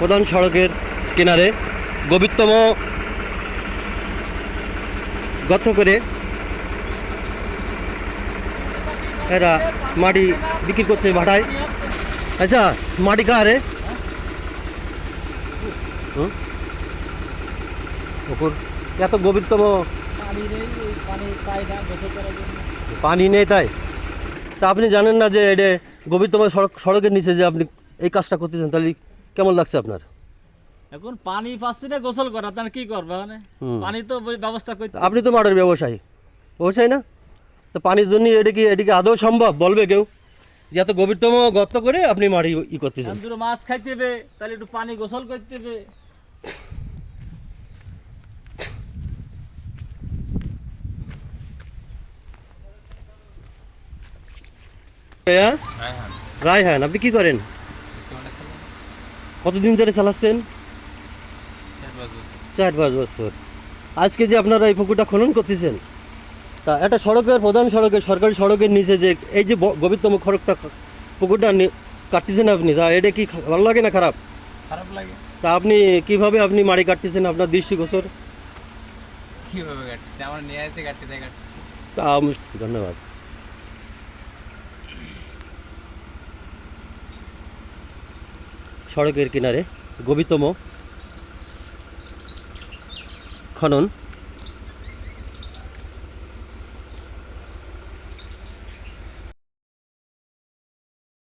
প্রধান সড়কের কিনারে গভীরতম গর্ত করে এরা মাটি বিক্রি করছে ভাটায়। আচ্ছা মাটি কার রে এত গভীরতম পানি নেই তাই? তা আপনি জানেন না যে এটা গভীরতম সড়ক সড়কের নিচে যে আপনি এই কাজটা করতেছেন, তাহলে কেমন লাগছে আপনার? এখন পানি পাচ্ছি না গোসল করা তার কি করবে মানে পানি তো ব্যবস্থা করতে আপনি তো মাঠের ব্যবসায়ী। ব্যবসায়ী না? তো পানির জন্য এটা কি এটা আদৌ সম্ভব বলবে কেউ? যে এত গভীরতম গর্ত করে আপনি মাটি ই করতেছেন। দুটো মাছ খাইতে হবে তাহলে একটু পানি গোসল করতে হবে। হ্যাঁ রায়হান আপনি কি করেন? কতদিন ধরে চালাচ্ছেন? চার পাঁচ বছর। আজকে যে আপনারা এই পুকুরটা খনন করতেছেন তা একটা সড়কের প্রধান সড়কের সরকারি সড়কের নিচে যে এই যে গভীরতম খড়কটা পুকুরটা কাটতেছেন আপনি তা এটা কি ভালো লাগে না খারাপ? খারাপ লাগে। তা আপনি কীভাবে আপনি মাড়ি কাটতেছেন আপনার দৃষ্টিগোচর কীভাবে কাটছে আমার নিয়ে কাটতে ধন্যবাদ। সড়কের কিনারে গভীরতম খনন।